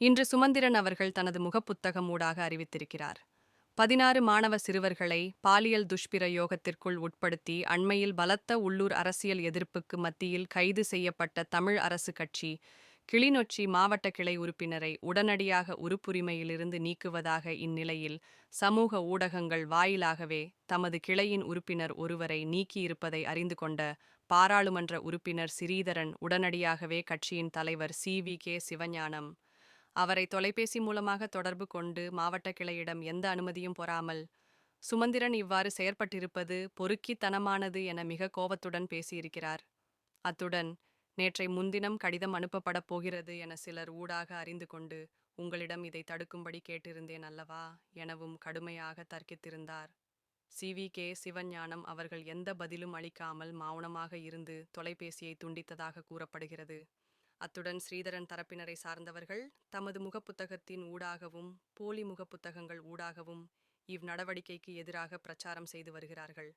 இன்று சுமந்திரன் அவர்கள் தனது முகப்புத்தகம் ஊடாக அறிவித்திருக்கிறார். பதினாறு மாணவ சிறுவர்களை பாலியல் துஷ்பிரயோகத்திற்குள் உட்படுத்தி அண்மையில் பலத்த உள்ளூர் அரசியல் எதிர்ப்புக்கு மத்தியில் கைது செய்யப்பட்ட தமிழ் அரசு கட்சி கிளிநொச்சி மாவட்ட கிளை உறுப்பினரை உடனடியாக உறுப்புரிமையிலிருந்து நீக்குவதாக இந்நிலையில் சமூக ஊடகங்கள் வாயிலாகவே தமது கிளையின் உறுப்பினர் ஒருவரை நீக்கியிருப்பதை அறிந்து கொண்ட பாராளுமன்ற உறுப்பினர் சிறீதரன் உடனடியாகவே கட்சியின் தலைவர் சி வி கே சிவஞானம் அவரை தொலைபேசி மூலமாக தொடர்பு கொண்டு மாவட்ட கிளையிடம் எந்த அனுமதியும் பொறாமல் சுமந்திரன் இவ்வாறு செயற்பட்டிருப்பது பொறுக்கித்தனமானது என மிக கோபத்துடன் பேசியிருக்கிறார். அத்துடன் நேற்றை முன்தினம் கடிதம் அனுப்பப்படப் போகிறது என சிலர் ஊடாக அறிந்து கொண்டு உங்களிடம் இதை தடுக்கும்படி கேட்டிருந்தேன் அல்லவா? எனவும் கடுமையாக தர்க்கித்திருந்தார். சி. வி. கே. சிவஞானம் அவர்கள் எந்த பதிலும் அளிக்காமல் மௌனமாக இருந்து தொலைபேசியை துண்டித்ததாக கூறப்படுகிறது. அத்துடன் ஸ்ரீதரன் தரப்பினரை சார்ந்தவர்கள் தமது முகப்புத்தகத்தின் ஊடாகவும் போலி முகப்புத்தகங்கள் ஊடாகவும் இவ் நடவடிக்கைக்கு எதிராக பிரச்சாரம் செய்து வருகிறார்கள்.